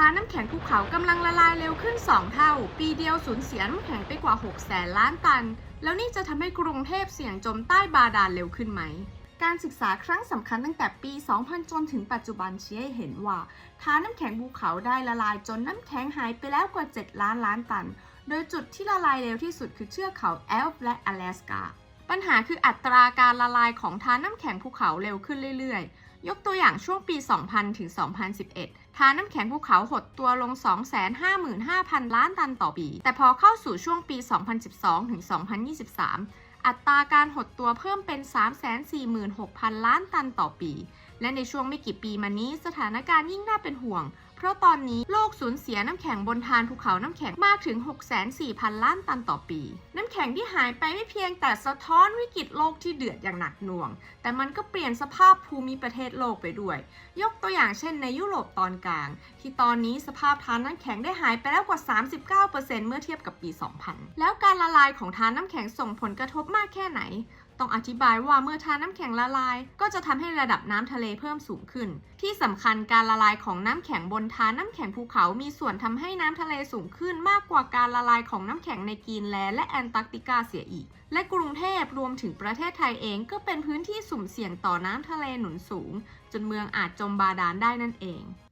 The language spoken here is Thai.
ทานน้ำแข็งภูเขากำลังละลายเร็วขึ้น 2 เท่า ปีเดียวสูญเสียน้ำแข็งไปกว่า 6 แสนล้านตัน แล้วนี่จะทำให้กรุงเทพเสี่ยงจมใต้บาดาลเร็วขึ้นไหม การศึกษาครั้งสำคัญตั้งแต่ปี 2000 จนถึงปัจจุบันชี้ให้เห็นว่าทานน้ำแข็งภูเขาได้ละลายจนน้ำแข็งหายไปแล้วกว่า 7 ล้านล้านตัน โดยจุดที่ละลายเร็วที่สุดคือเทือกเขาแอลป์และอลาสกา ปัญหาคืออัตราการละลายของทานน้ำแข็งภูเขาเร็วขึ้นเรื่อยๆ ยกตัวอย่างช่วงปี 2000 ถึง 2011ทานน้ำแข็งภูเขาหดตัวลง 255,000 ล้านตันต่อปี แต่พอเข้าสู่ช่วงปี 2012 ถึง 2023 อัตราการหดตัวเพิ่มเป็น 346,000 ล้านตันต่อปี และในช่วงไม่กี่ปีมานี้สถานการณ์ยิ่งน่าเป็นห่วงเพราะตอนนี้โลกสูญเสียน้ำแข็งบนทานภูเขาน้ำแข็งมากถึง6,400,000 ล้านตันต่อปี น้ำแข็งที่หายไปไม่เพียงแต่สะท้อนวิกฤตโลกที่เดือดอย่างหนักหน่วง แต่มันก็เปลี่ยนสภาพภูมิประเทศโลกไปด้วย ยกตัวอย่างเช่นในยุโรปตอนกลาง ที่ตอนนี้สภาพทานน้ำแข็งได้หายไปแล้วกว่า 39%เมื่อเทียบกับปี 2000 แล้วการละลายของทานน้ำแข็งส่งผลกระทบมากแค่ไหนต้องอธิบายว่าเมื่อทานน้ำแข็งละลาย ก็จะทำให้ระดับน้ำทะเลเพิ่มสูงขึ้น ที่สำคัญการละลายของน้ำแข็งบนฐานน้ำแข็งภูเขามีส่วนทำให้น้ำทะเลสูงขึ้นมากกว่าการละลายของน้ำแข็งในกรีนแลนด์และแอนตาร์กติกาเสียอีก และกรุงเทพรวมถึงประเทศไทยเองก็เป็นพื้นที่สุ่มเสี่ยงต่อน้ำทะเลหนุนสูง จนเมืองอาจจมบาดาลได้นั่นเอง